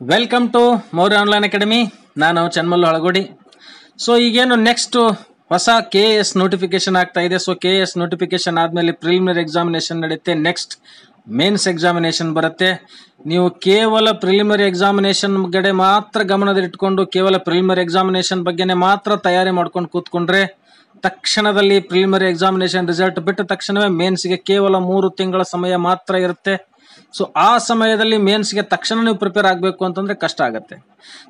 Welcome to Maurya online academy ನಾನು Chanmallu Halagodi. So ಈಗೇನು next ಹೊಸ ಕೆ ಎಸ್ ನೋಟಿಫಿಕೇಶನ್ ಆಗ್ತಾ ಇದೆ. ಸೊ ಕೆ ಎಸ್ ನೋಟಿಫಿಕೇಶನ್ ಆದಮೇಲೆ ಪ್ರಿಲಿಮಿನರಿ ಎಕ್ಸಾಮಿನೇಷನ್ ನಡೆಯುತ್ತೆ. ನೆಕ್ಸ್ಟ್ ಮೇನ್ಸ್ ಎಕ್ಸಾಮಿನೇಷನ್ ಬರುತ್ತೆ. ನೀವು ಕೇವಲ ಪ್ರಿಲಿಮಿನರಿ ಎಕ್ಸಾಮಿನೇಷನ್ ಕಡೆ ಮಾತ್ರ ಗಮನದಲ್ಲಿಟ್ಕೊಂಡು, ಕೇವಲ ಪ್ರಿಲಿಮಿನರಿ ಎಕ್ಸಾಮಿನೇಷನ್ ಬಗ್ಗೆನೇ ಮಾತ್ರ ತಯಾರಿ ಮಾಡ್ಕೊಂಡು ಕೂತ್ಕೊಂಡ್ರೆ, ತಕ್ಷಣದಲ್ಲಿ ಪ್ರಿಲಿಮಿನರಿ ಎಕ್ಸಾಮಿನೇಷನ್ ರಿಸಲ್ಟ್ ಬಿಟ್ಟ ತಕ್ಷಣವೇ ಮೇನ್ಸ್ಗೆ ಕೇವಲ ಮೂರು ತಿಂಗಳ ಸಮಯ ಮಾತ್ರ ಇರುತ್ತೆ. ಸೊ ಆ ಸಮಯದಲ್ಲಿ ಮೇನ್ಸ್ಗೆ ತಕ್ಷಣ ನೀವು ಪ್ರಿಪೇರ್ ಆಗಬೇಕು ಅಂತಂದರೆ ಕಷ್ಟ ಆಗುತ್ತೆ.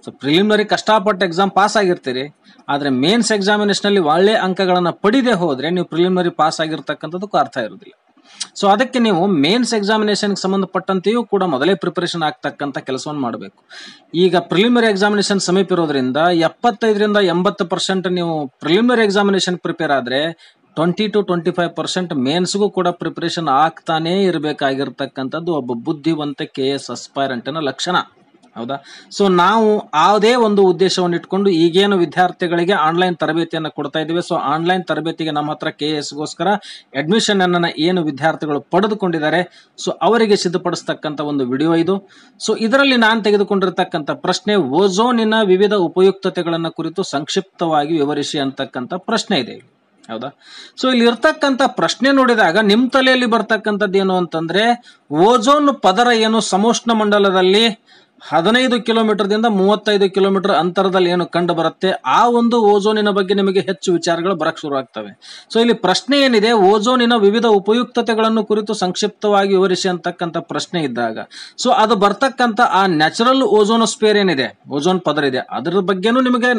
ಸೊ ಪ್ರಿಲಿಮಿನರಿ ಕಷ್ಟಪಟ್ಟು ಎಕ್ಸಾಮ್ ಪಾಸ್ ಆಗಿರ್ತೀರಿ. ಆದರೆ ಮೇನ್ಸ್ ಎಕ್ಸಾಮಿನೇಷನಲ್ಲಿ ಒಳ್ಳೆ ಅಂಕಗಳನ್ನು ಪಡಿದೆ ಹೋದರೆ ನೀವು ಪ್ರಿಲಿಮಿನರಿ ಪಾಸ್ ಆಗಿರ್ತಕ್ಕಂಥದ್ದಕ್ಕೂ ಅರ್ಥ ಇರೋದಿಲ್ಲ. ಸೊ ಅದಕ್ಕೆ ನೀವು ಮೇನ್ಸ್ ಎಕ್ಸಾಮಿನೇಷನ್ಗೆ ಸಂಬಂಧಪಟ್ಟಂತೆಯೂ ಕೂಡ ಮೊದಲೇ ಪ್ರಿಪರೇಷನ್ ಆಗ್ತಕ್ಕಂಥ ಕೆಲಸವನ್ನು ಮಾಡಬೇಕು. ಈಗ ಪ್ರಿಲಿಮಿನರಿ ಎಕ್ಸಾಮಿನೇಷನ್ ಸಮೀಪ ಇರೋದ್ರಿಂದ ಎಪ್ಪತ್ತೈದರಿಂದ ಎಂಬತ್ತು ಪರ್ಸೆಂಟ್ ನೀವು ಪ್ರಿಲಿಮಿನರಿ ಎಕ್ಸಾಮಿನೇಷನ್ ಪ್ರಿಪೇರ್ ಆದರೆ twenty to twenty five percent ಮೇನ್ಸ್ಗೂ ಕೂಡ ಪ್ರಿಪ್ರೇಷನ್ ಆಗ್ತಾನೇ ಇರಬೇಕಾಗಿರ್ತಕ್ಕಂಥದ್ದು ಒಬ್ಬ ಬುದ್ಧಿವಂತ ಕೆ ಎಸ್ ಅಸ್ಪೈರೆಂಟಿನ ಲಕ್ಷಣ. ಹೌದಾ? ಸೊ ನಾವು ಯಾವುದೇ ಒಂದು ಉದ್ದೇಶವನ್ನು ಇಟ್ಕೊಂಡು ಈಗೇನು ವಿದ್ಯಾರ್ಥಿಗಳಿಗೆ ಆನ್ಲೈನ್ ತರಬೇತಿಯನ್ನು ಕೊಡ್ತಾ ಇದ್ದೀವಿ. ಸೊ ಆನ್ಲೈನ್ ತರಬೇತಿಗೆ ನಮ್ಮ ಹತ್ರ ಕೆ ಎಸ್ಗೋಸ್ಕರ ಅಡ್ಮಿಷನ್ ಅನ್ನ ಏನು ವಿದ್ಯಾರ್ಥಿಗಳು ಪಡೆದುಕೊಂಡಿದ್ದಾರೆ ಸೊ ಅವರಿಗೆ ಸಿದ್ಧಪಡಿಸ್ತಕ್ಕಂಥ ಒಂದು ವಿಡಿಯೋ ಇದು. ಸೊ ಇದರಲ್ಲಿ ನಾನು ತೆಗೆದುಕೊಂಡಿರ್ತಕ್ಕಂಥ ಪ್ರಶ್ನೆ ಓಝೋನಿನ ವಿವಿಧ ಉಪಯುಕ್ತತೆಗಳನ್ನು ಕುರಿತು ಸಂಕ್ಷಿಪ್ತವಾಗಿ ವಿವರಿಸಿ ಅಂತಕ್ಕಂಥ ಪ್ರಶ್ನೆ ಇದೆ. ಹೌದಾ? ಸೊ ಇಲ್ಲಿ ಇರ್ತಕ್ಕಂಥ ಪ್ರಶ್ನೆ ನೋಡಿದಾಗ ನಿಮ್ಮ ತಲೆಯಲ್ಲಿ ಬರ್ತಕ್ಕಂಥದ್ದು ಏನು ಅಂತಂದ್ರೆ, ಓಜೋನ್ ಪದರ ಏನು ಸಮೋಷ್ಣ ಮಂಡಲದಲ್ಲಿ ಹದಿನೈದು ಕಿಲೋಮೀಟರ್ದಿಂದ ಮೂವತ್ತೈದು ಕಿಲೋಮೀಟರ್ ಅಂತರದಲ್ಲಿ ಏನು ಕಂಡು ಬರುತ್ತೆ? ಆ ಒಂದು ಓಜೋನಿನ ಬಗ್ಗೆ ನಿಮಗೆ ಹೆಚ್ಚು ವಿಚಾರಗಳು ಬರಕ್ಕೆ ಶುರು ಆಗ್ತವೆ. ಸೊ ಇಲ್ಲಿ ಪ್ರಶ್ನೆ ಏನಿದೆ? ಓಜೋನಿನ ವಿವಿಧ ಉಪಯುಕ್ತತೆಗಳನ್ನು ಕುರಿತು ಸಂಕ್ಷಿಪ್ತವಾಗಿ ವಿವರಿಸಿ ಅಂತಕ್ಕಂಥ ಪ್ರಶ್ನೆ ಇದ್ದಾಗ. ಸೊ ಅದು ಬರ್ತಕ್ಕಂಥ ಆ ನ್ಯಾಚುರಲ್ ಓಝೋನೋಸ್ಪಿಯರ್ ಏನಿದೆ? ಓಜೋನ್ ಪದರ ಇದೆ. ಅದರ ಬಗ್ಗೆನೂ ನಿಮಗೆ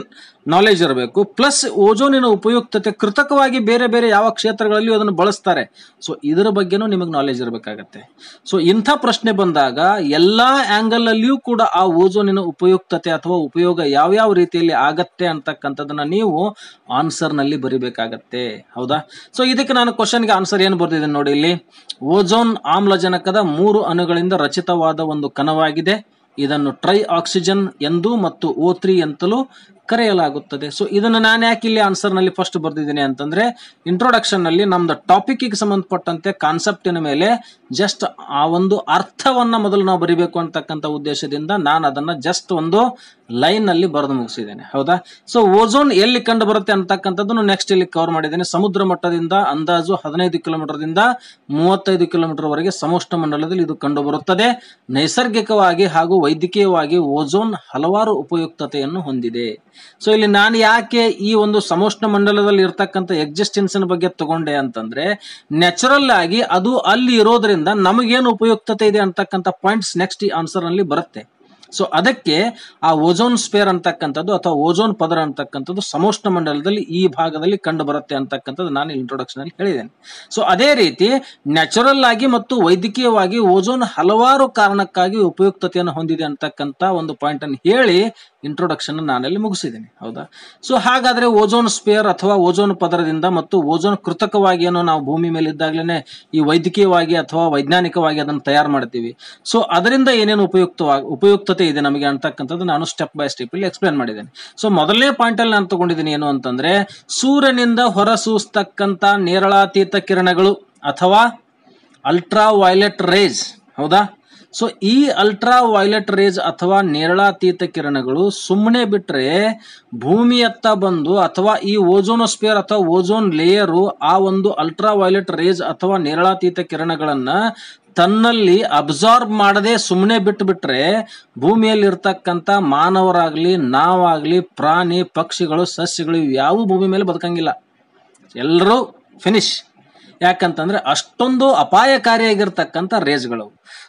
ನಾಲೆಜ್ ಇರಬೇಕು. ಪ್ಲಸ್ ಓಜೋನಿನ ಉಪಯುಕ್ತತೆ ಕೃತಕವಾಗಿ ಬೇರೆ ಬೇರೆ ಯಾವ ಕ್ಷೇತ್ರಗಳಲ್ಲಿ ಅದನ್ನು ಬಳಸ್ತಾರೆ. ಸೊ ಇದರ ಬಗ್ಗೆನೂ ನಿಮಗೆ ನಾಲೆಜ್ ಇರಬೇಕಾಗತ್ತೆ. ಸೊ ಇಂಥ ಪ್ರಶ್ನೆ ಬಂದಾಗ ಎಲ್ಲಾ ಆಂಗಲ್ ಅಲ್ಲಿಯೂ ಕೂಡ ಆ ಓಜೋನಿನ ಉಪಯುಕ್ತತೆ ಅಥವಾ ಉಪಯೋಗ ಯಾವ್ಯಾವ ರೀತಿಯಲ್ಲಿ ಆಗತ್ತೆ ಅಂತಕ್ಕಂಥದ್ದನ್ನ ನೀವು ಆನ್ಸರ್ನಲ್ಲಿ ಬರಿಬೇಕಾಗತ್ತೆ. ಹೌದಾ? ಸೊ ಇದಕ್ಕೆ ನಾನು ಕ್ವಶನ್ಗೆ ಆನ್ಸರ್ ಏನು ಬರ್ತಿದ್ದೀನಿ ನೋಡಿ ಇಲ್ಲಿ. ಓಜೋನ್ ಆಮ್ಲಜನಕದ ಮೂರು ಅಣುಗಳಿಂದ ರಚಿತವಾದ ಒಂದು ಕಣವಾಗಿದೆ. ಇದನ್ನು ಟ್ರೈ ಆಕ್ಸಿಜನ್ ಎಂದು ಮತ್ತು ಓ ತ್ರೀ ಅಂತಲೂ ಕರೆಯಲಾಗುತ್ತದೆ. ಸೊ ಇದನ್ನು ನಾನು ಯಾಕೆ ಇಲ್ಲಿ ಆನ್ಸರ್ನಲ್ಲಿ ಫಸ್ಟ್ ಬರೆದಿದ್ದೀನಿ ಅಂತಂದ್ರೆ ಇಂಟ್ರೊಡಕ್ಷನ್ನಲ್ಲಿ ನಮ್ದು ಟಾಪಿಕ್ಗೆ ಸಂಬಂಧಪಟ್ಟಂತೆ ಕಾನ್ಸೆಪ್ಟಿನ ಮೇಲೆ ಜಸ್ಟ್ ಆ ಒಂದು ಅರ್ಥವನ್ನ ಮೊದಲು ನಾವು ಬರಿಬೇಕು ಅಂತಕ್ಕಂಥ ಉದ್ದೇಶದಿಂದ ನಾನು ಅದನ್ನ ಜಸ್ಟ್ ಒಂದು ಲೈನ್ನಲ್ಲಿ ಬರೆದು ಮುಗಿಸಿದ್ದೇನೆ. ಹೌದಾ? ಸೊ ಓಝೋನ್ ಎಲ್ಲಿ ಕಂಡು ಬರುತ್ತೆ ಅಂತಕ್ಕಂಥದ್ದನ್ನು ನೆಕ್ಸ್ಟ್ ಇಲ್ಲಿ ಕವರ್ ಮಾಡಿದ್ದೇನೆ. ಸಮುದ್ರ ಮಟ್ಟದಿಂದ ಅಂದಾಜು ಹದಿನೈದು ಕಿಲೋಮೀಟರ್ ದಿಂದ ಮೂವತ್ತೈದು ಕಿಲೋಮೀಟರ್ ವರೆಗೆ ಸಮೋಷ್ಣ ಮಂಡಲದಲ್ಲಿ ಇದು ಕಂಡು ಬರುತ್ತದೆ ನೈಸರ್ಗಿಕವಾಗಿ ಹಾಗೂ ವೈದ್ಯಕೀಯವಾಗಿ ಓಝೋನ್ ಹಲವಾರು ಉಪಯುಕ್ತತೆಯನ್ನು ಹೊಂದಿದೆ. ಸೊ ಇಲ್ಲಿ ನಾನು ಯಾಕೆ ಈ ಒಂದು ಸಮೋಷ್ಣ ಮಂಡಲದಲ್ಲಿ ಇರ್ತಕ್ಕಂಥ ಎಕ್ಸಿಸ್ಟೆನ್ಸ್ ಬಗ್ಗೆ ತಗೊಂಡೆ ಅಂತಂದ್ರೆ ನ್ಯಾಚುರಲ್ ಆಗಿ ಅದು ಅಲ್ಲಿ ಇರೋದ್ರಿಂದ ನಮಗೇನು ಉಪಯುಕ್ತತೆ ಇದೆ ಅಂತಕ್ಕಂಥ ಪಾಯಿಂಟ್ಸ್ ನೆಕ್ಸ್ಟ್ ಈ ಆನ್ಸರ್ನಲ್ಲಿ ಬರುತ್ತೆ. ಸೊ ಅದಕ್ಕೆ ಆ ಓಜೋನ್ ಸ್ಪೇರ್ ಅಂತಕ್ಕಂಥದ್ದು ಅಥವಾ ಓಜೋನ್ ಪದರ ಅಂತಕ್ಕಂಥದ್ದು ಸಮೋಷ್ಣ ಮಂಡಲದಲ್ಲಿ ಈ ಭಾಗದಲ್ಲಿ ಕಂಡು ಬರುತ್ತೆ ಅಂತಕ್ಕಂಥದ್ದು ನಾನು ಇಂಟ್ರೊಡಕ್ಷನ್ ಅಲ್ಲಿ ಹೇಳಿದ್ದೇನೆ. ಸೊ ಅದೇ ರೀತಿ ನ್ಯಾಚುರಲ್ ಆಗಿ ಮತ್ತು ವೈದ್ಯಕೀಯವಾಗಿ ಓಜೋನ್ ಹಲವಾರು ಕಾರಣಕ್ಕಾಗಿ ಉಪಯುಕ್ತತೆಯನ್ನು ಹೊಂದಿದೆ ಅಂತಕ್ಕಂಥ ಒಂದು ಪಾಯಿಂಟ್ ಅನ್ನು ಹೇಳಿ ಇಂಟ್ರೊಡಕ್ಷನ್ ನಾನಲ್ಲಿ ಮುಗಿಸಿದ್ದೀನಿ, ಹೌದಾ? ಸೊ ಹಾಗಾದ್ರೆ ಓಜೋನ್ ಸ್ಪೇರ್ ಅಥವಾ ಓಜೋನ್ ಪದರದಿಂದ ಮತ್ತು ಓಜೋನ್ ಕೃತಕವಾಗಿ ಏನೋ ನಾವು ಭೂಮಿ ಮೇಲೆ ಇದ್ದಾಗಲೇ ಈ ವೈದ್ಯಕೀಯವಾಗಿ ಅಥವಾ ವೈಜ್ಞಾನಿಕವಾಗಿ ಅದನ್ನು ತಯಾರು ಮಾಡ್ತೀವಿ. ಸೊ ಅದರಿಂದ ಏನೇನು ಉಪಯುಕ್ತವಾಗಿ ಉಪಯುಕ್ತತೆ ಇದೆ ನಮಗೆ ಅಂತಕ್ಕಂಥದ್ದು ನಾನು ಸ್ಟೆಪ್ ಬೈ ಸ್ಟೆಪ್ ಇಲ್ಲಿ ಎಕ್ಸ್ಪ್ಲೇನ್ ಮಾಡಿದ್ದೇನೆ. ಸೊ ಮೊದಲನೇ ಪಾಯಿಂಟ್ ಅಲ್ಲಿ ನಾನು ತಗೊಂಡಿದ್ದೀನಿ ಏನು ಅಂತಂದ್ರೆ, ಸೂರ್ಯನಿಂದ ಹೊರಸೂಸ್ತಕ್ಕಂಥ ನೇರಳಾತೀತ ಕಿರಣಗಳು ಅಥವಾ ಅಲ್ಟ್ರಾ ವೈಲೆಟ್ ರೇಜ್ ಹೌದಾ? ಸೊ ಈ ಅಲ್ಟ್ರಾ ವೈಲೆಟ್ ರೇಸ್ ಅಥವಾ ನೇರಳಾತೀತ ಕಿರಣಗಳು ಸುಮ್ಮನೆ ಬಿಟ್ಟರೆ ಭೂಮಿಯತ್ತ ಬಂದು ಅಥವಾ ಈ ಓಜೋನೋಸ್ಫಿಯರ್ ಅಥವಾ ಓಜೋನ್ ಲೇಯರು ಆ ಒಂದು ಅಲ್ಟ್ರಾ ವೈಲೆಟ್ ರೇಸ್ ಅಥವಾ ನೇರಳಾತೀತ ಕಿರಣಗಳನ್ನು ತನ್ನಲ್ಲಿ ಅಬ್ಸಾರ್ಬ್ ಮಾಡದೆ ಸುಮ್ಮನೆ ಬಿಟ್ಟುಬಿಟ್ರೆ ಭೂಮಿಯಲ್ಲಿರ್ತಕ್ಕಂಥ ಮಾನವರಾಗಲಿ, ನಾವಾಗಲಿ, ಪ್ರಾಣಿ, ಪಕ್ಷಿಗಳು, ಸಸ್ಯಗಳು ಯಾವ ಭೂಮಿ ಮೇಲೆ ಬದುಕಂಗಿಲ್ಲ. ಎಲ್ಲರೂ ಫಿನಿಶ್ ಯಾಕಂತಂದ್ರೆ ಅಷ್ಟೊಂದು ಅಪಾಯಕಾರಿಯಾಗಿರ್ತಕ್ಕಂಥ ರೇಸ್ಗಳು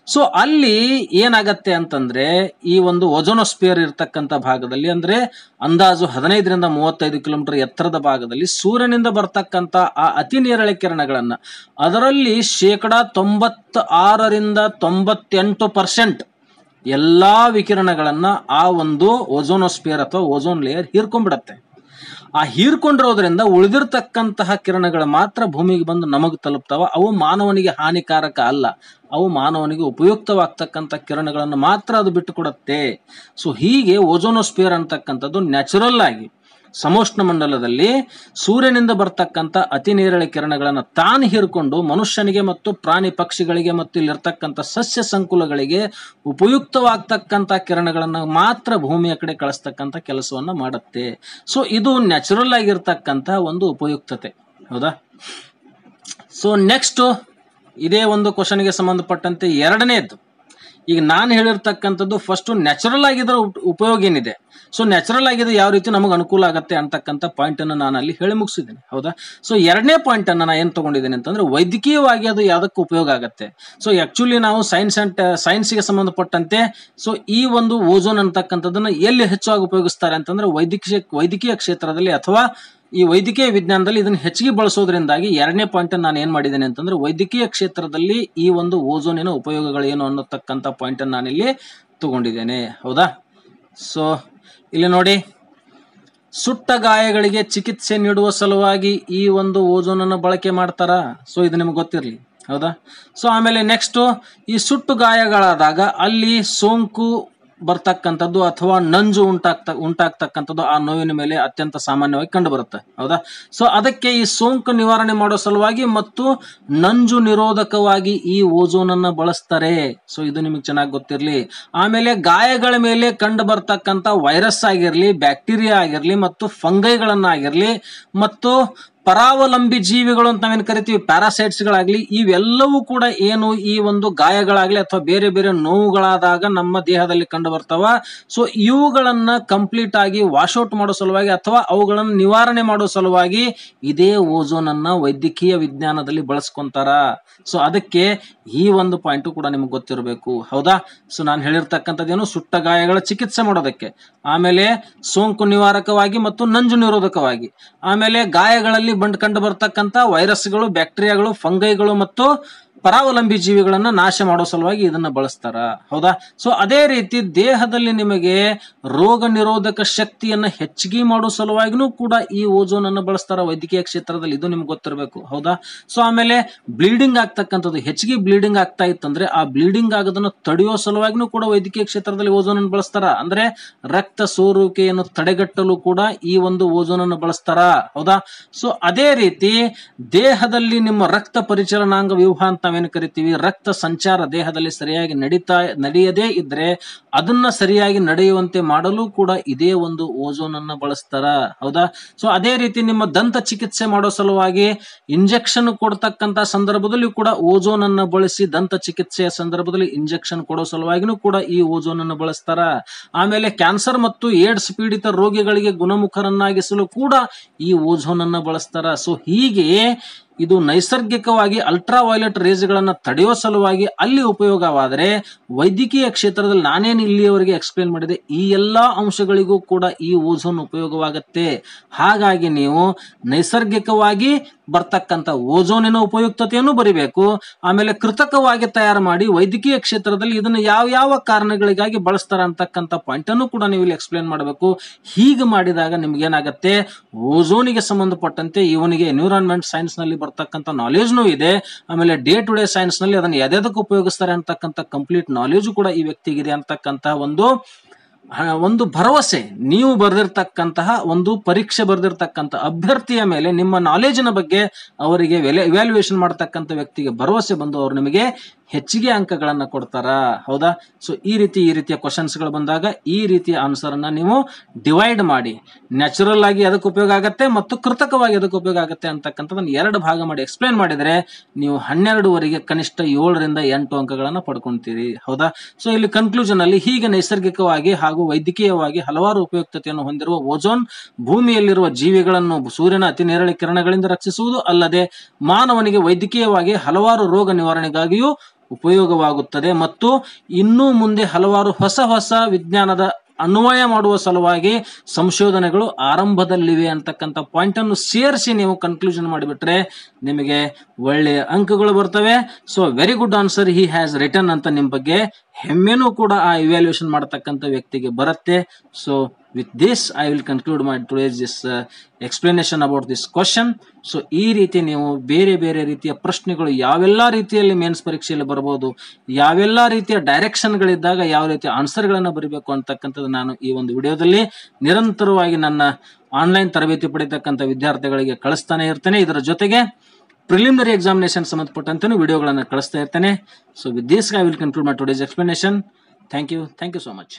ಸೊ ಅಲ್ಲಿ ಏನಾಗತ್ತೆ ಅಂತಂದ್ರೆ, ಈ ಒಂದು ಒಜೋನೋಸ್ಪಿಯರ್ ಇರ್ತಕ್ಕಂಥ ಭಾಗದಲ್ಲಿ ಅಂದ್ರೆ, ಅಂದಾಜು ಹದಿನೈದರಿಂದ ಮೂವತ್ತೈದು ಕಿಲೋಮೀಟರ್ ಎತ್ತರದ ಭಾಗದಲ್ಲಿ ಸೂರ್ಯನಿಂದ ಬರ್ತಕ್ಕಂಥ ಆ ಅತಿ ನೇರಳೆ ಕಿರಣಗಳನ್ನ, ಅದರಲ್ಲಿ ಶೇಕಡ ತೊಂಬತ್ತ ಆರರಿಂದ ತೊಂಬತ್ತೆಂಟು ಪರ್ಸೆಂಟ್ ಎಲ್ಲಾ ವಿಕಿರಣಗಳನ್ನ ಆ ಒಂದು ಒಜೋನೋಸ್ಪಿಯರ್ ಅಥವಾ ಓಜೋನ್ ಲೇಯರ್ ಹೀರ್ಕೊಂಡ್ಬಿಡತ್ತೆ. ಆ ಹೀರ್ಕೊಂಡಿರೋದ್ರಿಂದ ಉಳಿದಿರ್ತಕ್ಕಂತಹ ಕಿರಣಗಳು ಮಾತ್ರ ಭೂಮಿಗೆ ಬಂದು ನಮಗೆ ತಲುಪ್ತಾವ, ಅವು ಮಾನವನಿಗೆ ಹಾನಿಕಾರಕ ಅಲ್ಲ. ಅವು ಮಾನವನಿಗೆ ಉಪಯುಕ್ತವಾಗ್ತಕ್ಕಂಥ ಕಿರಣಗಳನ್ನು ಮಾತ್ರ ಅದು ಬಿಟ್ಟು ಕೊಡುತ್ತೆ ಸೊ ಹೀಗೆ ಓಜೋನೋಸ್ಪಿಯರ್ ಅಂತಕ್ಕಂಥದ್ದು ನ್ಯಾಚುರಲ್ ಆಗಿ ಸಮೋಷ್ಣ ಮಂಡಲದಲ್ಲಿ ಸೂರ್ಯನಿಂದ ಬರ್ತಕ್ಕಂಥ ಅತಿ ನೇರಳೆ ಕಿರಣಗಳನ್ನು ತಾನು ಹೀರ್ಕೊಂಡು ಮನುಷ್ಯನಿಗೆ ಮತ್ತು ಪ್ರಾಣಿ ಪಕ್ಷಿಗಳಿಗೆ ಮತ್ತು ಇಲ್ಲಿರ್ತಕ್ಕಂಥ ಸಸ್ಯ ಸಂಕುಲಗಳಿಗೆ ಉಪಯುಕ್ತವಾಗ್ತಕ್ಕಂಥ ಕಿರಣಗಳನ್ನು ಮಾತ್ರ ಭೂಮಿಯ ಕಡೆ ಕಳಿಸ್ತಕ್ಕಂಥ ಕೆಲಸವನ್ನು ಮಾಡುತ್ತೆ. ಸೊ ಇದು ನ್ಯಾಚುರಲ್ ಆಗಿರ್ತಕ್ಕಂಥ ಒಂದು ಉಪಯುಕ್ತತೆ. ಹೌದಾ? ಸೊ ನೆಕ್ಸ್ಟ್ ಇದೇ ಒಂದು ಕ್ವಶನ್ಗೆ ಸಂಬಂಧಪಟ್ಟಂತೆ ಎರಡನೇದ್ದು ಈಗ ನಾನು ಹೇಳಿರ್ತಕ್ಕಂಥದ್ದು ಫಸ್ಟ್ ನ್ಯಾಚುರಲ್ ಆಗಿದ್ರ ಉಪ್- ಉಪಯೋಗ ಏನಿದೆ? ಸೊ ನ್ಯಾಚುರಲ್ ಆಗಿದ್ರೆ ಯಾವ ರೀತಿ ನಮಗೆ ಅನುಕೂಲ ಆಗುತ್ತೆ ಅಂತಕ್ಕಂಥ ಪಾಯಿಂಟ್ ಅನ್ನು ನಾನು ಅಲ್ಲಿ ಹೇಳಿ ಮುಗಿಸಿದ್ದೇನೆ. ಹೌದಾ? ಸೊ ಎರಡನೇ ಪಾಯಿಂಟ್ ಅನ್ನ ನಾನು ಏನು ತಗೊಂಡಿದ್ದೇನೆ ಅಂತಂದ್ರೆ ವೈದ್ಯಕೀಯವಾಗಿ ಅದು ಯಾವುದಕ್ಕೆ ಉಪಯೋಗ ಆಗುತ್ತೆ. ಸೊ ಆ್ಯಕ್ಚುಲಿ ನಾವು ಸೈನ್ಸ್ ಅಂಡ್ ಸೈನ್ಸ್ಗೆ ಸಂಬಂಧಪಟ್ಟಂತೆ ಸೊ ಈ ಒಂದು ಓಝೋನ್ ಅಂತಕ್ಕಂಥದ್ದನ್ನ ಎಲ್ಲಿ ಹೆಚ್ಚಾಗಿ ಉಪಯೋಗಿಸ್ತಾರೆ ಅಂತಂದ್ರೆ ವೈದ್ಯಕೀಯ ವೈದ್ಯಕೀಯ ಕ್ಷೇತ್ರದಲ್ಲಿ ಅಥವಾ ಈ ವೈದ್ಯಕೀಯ ವಿಜ್ಞಾನದಲ್ಲಿ ಇದನ್ನು ಹೆಚ್ಚಿಗೆ ಬಳಸೋದ್ರಿಂದಾಗಿ ಎರಡನೇ ಪಾಯಿಂಟ್ ನಾನು ಏನು ಮಾಡಿದ್ದೇನೆ ಅಂತಂದ್ರೆ ವೈದ್ಯಕೀಯ ಕ್ಷೇತ್ರದಲ್ಲಿ ಈ ಒಂದು ಓಝೋನಿನ ಉಪಯೋಗಗಳು ಏನು ಅನ್ನತಕ್ಕಂಥ ಪಾಯಿಂಟ್ ನಾನಿಲ್ಲಿ ತಗೊಂಡಿದ್ದೇನೆ. ಹೌದಾ? ಸೊ ಇಲ್ಲಿ ನೋಡಿ. ಸುಟ್ಟ ಗಾಯಗಳಿಗೆ ಚಿಕಿತ್ಸೆ ನೀಡುವ ಸಲುವಾಗಿ ಈ ಒಂದು ಓಜೋನನ್ನು ಬಳಕೆ ಮಾಡ್ತಾರ? ಸೊ ಇದು ನಿಮ್ಗೆ ಗೊತ್ತಿರಲಿ. ಹೌದಾ? ಸೊ ಆಮೇಲೆ ನೆಕ್ಸ್ಟ್ ಈ ಸುಟ್ಟು ಗಾಯಗಳಾದಾಗ ಅಲ್ಲಿ ಸೋಂಕು ಬರ್ತಕ್ಕಂಥದ್ದು ಅಥವಾ ನಂಜು ಉಂಟಾಗ್ತ, ಉಂಟಾಗ್ತಕ್ಕಂಥದ್ದು ಆ ನೋವಿನ ಮೇಲೆ ಅತ್ಯಂತ ಸಾಮಾನ್ಯವಾಗಿ ಕಂಡು ಬರುತ್ತೆ ಹೌದಾ? ಸೊ ಅದಕ್ಕೆ ಈ ಸೋಂಕು ನಿವಾರಣೆ ಮಾಡೋ ಸಲುವಾಗಿ ಮತ್ತು ನಂಜು ನಿರೋಧಕವಾಗಿ ಈ ಓಜೋನ್ ಅನ್ನ ಬಳಸ್ತಾರೆ. ಸೊ ಇದು ನಿಮಗೆ ಚೆನ್ನಾಗಿ ಗೊತ್ತಿರಲಿ. ಆಮೇಲೆ ಗಾಯಗಳ ಮೇಲೆ ಕಂಡು ಬರ್ತಕ್ಕಂಥ ವೈರಸ್ ಆಗಿರಲಿ, ಬ್ಯಾಕ್ಟೀರಿಯಾ ಆಗಿರಲಿ ಮತ್ತು ಫಂಗೈಗಳನ್ನಾಗಿರ್ಲಿ ಮತ್ತು ಪರಾವಲಂಬಿ ಜೀವಿಗಳು ಅಂತ ನಾವೇನು ಕರಿತೀವಿ? ಪ್ಯಾರಾಸೈಟ್ಸ್ ಗಳಾಗ್ಲಿ ಇವೆಲ್ಲವೂ ಕೂಡ ಏನು ಈ ಒಂದು ಗಾಯಗಳಾಗ್ಲಿ ಅಥವಾ ಬೇರೆ ಬೇರೆ ನೋವುಗಳಾದಾಗ ನಮ್ಮ ದೇಹದಲ್ಲಿ ಕಂಡು ಬರ್ತಾವ. ಸೊ ಇವುಗಳನ್ನ ಕಂಪ್ಲೀಟ್ ಆಗಿ ವಾಶೌಟ್ ಮಾಡೋ ಸಲುವಾಗಿ ಅಥವಾ ಅವುಗಳನ್ನು ನಿವಾರಣೆ ಮಾಡೋ ಸಲುವಾಗಿ ಇದೇ ಓಝೋನ್ ಅನ್ನ ವೈದ್ಯಕೀಯ ವಿಜ್ಞಾನದಲ್ಲಿ ಬಳಸ್ಕೊಂತಾರ. ಸೊ ಅದಕ್ಕೆ ಈ ಒಂದು ಪಾಯಿಂಟ್ ಕೂಡ ನಿಮ್ಗೆ ಗೊತ್ತಿರಬೇಕು. ಹೌದಾ? ಸೊ ನಾನು ಹೇಳಿರ್ತಕ್ಕಂಥದ್ದೇನು ಸುಟ್ಟ ಗಾಯಗಳ ಚಿಕಿತ್ಸೆ ಮಾಡೋದಕ್ಕೆ. ಆಮೇಲೆ ಸೋಂಕು ನಿವಾರಕವಾಗಿ ಮತ್ತು ನಂಜು ನಿರೋಧಕವಾಗಿ. ಆಮೇಲೆ ಗಾಯಗಳಲ್ಲಿ ಬಂಡ್ ಕಂಡು ಬರ್ತಕ್ಕಂಥ ವೈರಸ್ಗಳು ಬ್ಯಾಕ್ಟೀರಿಯಾಗಳು ಫಂಗೈಗಳು ಮತ್ತು ಪರಾವಲಂಬಿ ಜೀವಿಗಳನ್ನ ನಾಶ ಮಾಡೋ ಸಲುವಾಗಿ ಇದನ್ನ ಬಳಸ್ತಾರ. ಹೌದಾ? ಸೊ ಅದೇ ರೀತಿ ದೇಹದಲ್ಲಿ ನಿಮಗೆ ರೋಗ ನಿರೋಧಕ ಶಕ್ತಿಯನ್ನ ಹೆಚ್ಚಿಗೆ ಮಾಡೋ ಸಲುವಾಗಿನೂ ಕೂಡ ಈ ಓಜೋನ್ ಅನ್ನು ಬಳಸ್ತಾರ ವೈದ್ಯಕೀಯ ಕ್ಷೇತ್ರದಲ್ಲಿ. ಇದು ನಿಮ್ಗೆ ಗೊತ್ತಿರಬೇಕು. ಹೌದಾ? ಸೊ ಆಮೇಲೆ ಬ್ಲೀಡಿಂಗ್ ಆಗ್ತಕ್ಕಂಥದ್ದು, ಹೆಚ್ಚಿಗೆ ಬ್ಲೀಡಿಂಗ್ ಆಗ್ತಾ ಇತ್ತಂದ್ರೆ ಆ ಬ್ಲೀಡಿಂಗ್ ಆಗೋದನ್ನ ತಡೆಯೋ ಸಲುವಾಗಿನೂ ಕೂಡ ವೈದ್ಯಕೀಯ ಕ್ಷೇತ್ರದಲ್ಲಿ ಓಜೋನ್ ಅನ್ನು ಬಳಸ್ತಾರ. ಅಂದ್ರೆ ರಕ್ತ ಸೋರುವಿಕೆಯನ್ನು ತಡೆಗಟ್ಟಲು ಕೂಡ ಈ ಒಂದು ಓಜೋನ್ ಅನ್ನು ಬಳಸ್ತಾರ. ಹೌದಾ? ಸೊ ಅದೇ ರೀತಿ ದೇಹದಲ್ಲಿ ನಿಮ್ಮ ರಕ್ತ ಪರಿಚಲನಾಂಗ ವ್ಯೂಹ ಅಂತ ನಾವೇನು ಕರಿತೀವಿ? ರಕ್ತ ಸಂಚಾರ ದೇಹದಲ್ಲಿ ಸರಿಯಾಗಿ ನಡೀತಾ, ನಡೆಯದೇ ಇದ್ರೆ ಅದನ್ನ ಸರಿಯಾಗಿ ನಡೆಯುವಂತೆ ಮಾಡಲು ಕೂಡ ಇದೇ ಒಂದು ಓಜೋನ್ ಅನ್ನ ಬಳಸ್ತಾರ. ಹೌದಾ? ಸೊ ಅದೇ ರೀತಿ ನಿಮ್ಮ ದಂತ ಚಿಕಿತ್ಸೆ ಮಾಡೋ ಸಲುವಾಗಿ ಇಂಜೆಕ್ಷನ್ ಕೊಡ್ತಕ್ಕಂತ ಸಂದರ್ಭದಲ್ಲಿ ಕೂಡ ಓಜೋನ್ ಅನ್ನ ಬಳಸಿ ದಂತ ಚಿಕಿತ್ಸೆಯ ಸಂದರ್ಭದಲ್ಲಿ ಇಂಜೆಕ್ಷನ್ ಕೊಡೋ ಸಲುವಾಗಿನೂ ಕೂಡ ಈ ಓಜೋನ್ ಅನ್ನು ಬಳಸ್ತಾರ. ಆಮೇಲೆ ಕ್ಯಾನ್ಸರ್ ಮತ್ತು ಏಡ್ಸ್ ಪೀಡಿತ ರೋಗಿಗಳಿಗೆ ಗುಣಮುಖರನ್ನಾಗಿಸಲು ಕೂಡ ಈ ಓಜೋನ್ ಅನ್ನ ಬಳಸ್ತಾರ. ಸೊ ಹೀಗೆ ಇದು ನೈಸರ್ಗಿಕವಾಗಿ ಅಲ್ಟ್ರಾ ವೈಲೆಟ್ ರೇಸ್ಗಳನ್ನು ತಡೆಯೋ ಸಲುವಾಗಿ ಅಲ್ಲಿ ಉಪಯೋಗವಾದರೆ ವೈದ್ಯಕೀಯ ಕ್ಷೇತ್ರದಲ್ಲಿ ನಾನೇನು ಇಲ್ಲಿಯವರೆಗೆ ಎಕ್ಸ್ಪ್ಲೇನ್ ಮಾಡಿದೆ, ಈ ಎಲ್ಲಾ ಅಂಶಗಳಿಗೂ ಕೂಡ ಈ ಓಝೋನ್ ಉಪಯೋಗವಾಗುತ್ತೆ. ಹಾಗಾಗಿ ನೀವು ನೈಸರ್ಗಿಕವಾಗಿ ಬರ್ತಕ್ಕಂಥ ಓಜೋನಿನ ಉಪಯುಕ್ತತೆಯನ್ನು ಬರಿಬೇಕು, ಆಮೇಲೆ ಕೃತಕವಾಗಿ ತಯಾರು ಮಾಡಿ ವೈದ್ಯಕೀಯ ಕ್ಷೇತ್ರದಲ್ಲಿ ಇದನ್ನು ಯಾವ ಯಾವ ಕಾರಣಗಳಿಗಾಗಿ ಬಳಸ್ತಾರೆ ಅಂತಕ್ಕಂಥ ಪಾಯಿಂಟ್ ಅನ್ನು ಕೂಡ ನೀವು ಇಲ್ಲಿ ಎಕ್ಸ್ಪ್ಲೇನ್ ಮಾಡಬೇಕು. ಹೀಗೆ ಮಾಡಿದಾಗ ನಿಮ್ಗೇನಾಗತ್ತೆ? ಓಝೋನಿಗೆ ಸಂಬಂಧಪಟ್ಟಂತೆ ಇವನಿಗೆ ಎನ್ವಿರಾನ್ಮೆಂಟ್ ಸೈನ್ಸ್ನಲ್ಲಿ ಬರ್ತಕ್ಕಂಥ ನಾಲೆಜ್ನೂ ಇದೆ. ಆಮೇಲೆ ಡೇ ಟು ಡೇ ಸೈನ್ಸ್ನಲ್ಲಿ ಅದನ್ನು ಎದೆದಕ್ಕೆ ಉಪಯೋಗಿಸ್ತಾರೆ ಅಂತಕ್ಕಂಥ ಕಂಪ್ಲೀಟ್ ನಾಲೆಜ್ ಕೂಡ ಈ ವ್ಯಕ್ತಿಗಿದೆ ಅಂತಕ್ಕಂಥ ಒಂದು ಒಂದು ಭರವಸೆ. ನೀವು ಬರೆದಿರ್ತಕ್ಕಂತಹ ಒಂದು ಪರೀಕ್ಷೆ ಬರೆದಿರ್ತಕ್ಕಂಥ ಅಭ್ಯರ್ಥಿಯ ಮೇಲೆ ನಿಮ್ಮ ನಾಲೆಜಿನ ಬಗ್ಗೆ ಅವರಿಗೆ ವ್ಯಾಲ್ಯೂಯೇಷನ್ ಮಾಡ್ತಕ್ಕಂಥ ವ್ಯಕ್ತಿಗೆ ಭರವಸೆ ಬಂದು ಅವರು ನಿಮಗೆ ಹೆಚ್ಚಿಗೆ ಅಂಕಗಳನ್ನು ಕೊಡ್ತಾರ? ಹೌದಾ? ಸೊ ಈ ರೀತಿ, ಈ ರೀತಿಯ ಕ್ವಶನ್ಸ್ಗಳು ಬಂದಾಗ ಈ ರೀತಿಯ ಆನ್ಸರ್ ಅನ್ನ ನೀವು ಡಿವೈಡ್ ಮಾಡಿ. ನ್ಯಾಚುರಲ್ ಆಗಿ ಅದಕ್ಕೆ ಉಪಯೋಗ ಆಗುತ್ತೆ ಮತ್ತು ಕೃತಕವಾಗಿ ಅದಕ್ಕೆ ಉಪಯೋಗ ಆಗುತ್ತೆ ಅಂತಕ್ಕಂಥದ್ದನ್ನು ಎರಡು ಭಾಗ ಮಾಡಿ ಎಕ್ಸ್ಪ್ಲೇನ್ ಮಾಡಿದರೆ ನೀವು ಹನ್ನೆರಡುವರೆಗೆ ಕನಿಷ್ಠ ಏಳರಿಂದ ಎಂಟು ಅಂಕಗಳನ್ನು ಪಡ್ಕೊಂತೀರಿ. ಹೌದಾ? ಸೊ ಇಲ್ಲಿ ಕನ್ಕ್ಲೂಷನ್ ಅಲ್ಲಿ ಹೀಗೆ ನೈಸರ್ಗಿಕವಾಗಿ ಹಾಗೂ ವೈದ್ಯಕೀಯವಾಗಿ ಹಲವಾರು ಉಪಯುಕ್ತತೆಯನ್ನು ಹೊಂದಿರುವ ಓಜೋನ್ ಭೂಮಿಯಲ್ಲಿರುವ ಜೀವಿಗಳನ್ನು ಸೂರ್ಯನ ಅತಿ ನೇರಳೆ ಕಿರಣಗಳಿಂದ ರಕ್ಷಿಸುವುದು ಅಲ್ಲದೆ ಮಾನವನಿಗೆ ವೈದ್ಯಕೀಯವಾಗಿ ಹಲವಾರು ರೋಗ ನಿವಾರಣೆಗಾಗಿಯೂ ಉಪಯೋಗವಾಗುತ್ತದೆ ಮತ್ತು ಇನ್ನೂ ಮುಂದೆ ಹಲವಾರು ಹೊಸ ಹೊಸ ವಿಜ್ಞಾನದ ಅನ್ವಯ ಮಾಡುವ ಸಲುವಾಗಿ ಸಂಶೋಧನೆಗಳು ಆರಂಭದಲ್ಲಿವೆ ಅಂತಕ್ಕಂಥ ಪಾಯಿಂಟ್ ಅನ್ನು ಸೇರಿಸಿ ನೀವು ಕನ್ಕ್ಲೂಷನ್ ಮಾಡಿಬಿಟ್ರೆ ನಿಮಗೆ ಒಳ್ಳೆಯ ಅಂಕಗಳು ಬರ್ತವೆ. So very good answer he has written ಅಂತ ನಿಮ್ಮ ಬಗ್ಗೆ ಹೆಮ್ಮೆನೂ ಕೂಡ ಆ ಇವ್ಯಾಲ್ಯೂಯೇಷನ್ ಮಾಡತಕ್ಕಂಥ ವ್ಯಕ್ತಿಗೆ ಬರುತ್ತೆ. So with this I will conclude my today's this explanation about this question so ಈ ರೀತಿ ನೀವು ಬೇರೆ ಬೇರೆ ರೀತಿಯ ಪ್ರಶ್ನೆಗಳು ಯಾವೆಲ್ಲ ರೀತಿಯಲ್ಲಿ ಮೇನ್ಸ್ ಪರೀಕ್ಷೆಯಲ್ಲಿ ಬರ್ಬೋದು, ಯಾವೆಲ್ಲ ರೀತಿಯ ಡೈರೆಕ್ಷನ್ಗಳಿದ್ದಾಗ ಯಾವ ರೀತಿಯ ಆನ್ಸರ್ಗಳನ್ನು ಬರಿಬೇಕು ಅಂತಕ್ಕಂಥದ್ದು ನಾನು ಈ ಒಂದು ವಿಡಿಯೋದಲ್ಲಿ ನಿರಂತರವಾಗಿ ನನ್ನ ಆನ್ಲೈನ್ ತರಬೇತಿ ಪಡಿತಕ್ಕಂಥ ವಿದ್ಯಾರ್ಥಿಗಳಿಗೆ ಕಳಿಸ್ತಾನೆ ಇರ್ತೇನೆ. ಇದರ ಜೊತೆಗೆ ಪ್ರಿಲಿಮಿನರಿ ಎಕ್ಸಾಮಿನೇಷನ್ ಸಂಬಂಧಪಟ್ಟಂತೆ ವಿಡಿಯೋಗಳನ್ನು ಕಳಿಸ್ತಾ ಇರ್ತೇನೆ. So with this I will conclude my today's explanation thank you thank you so much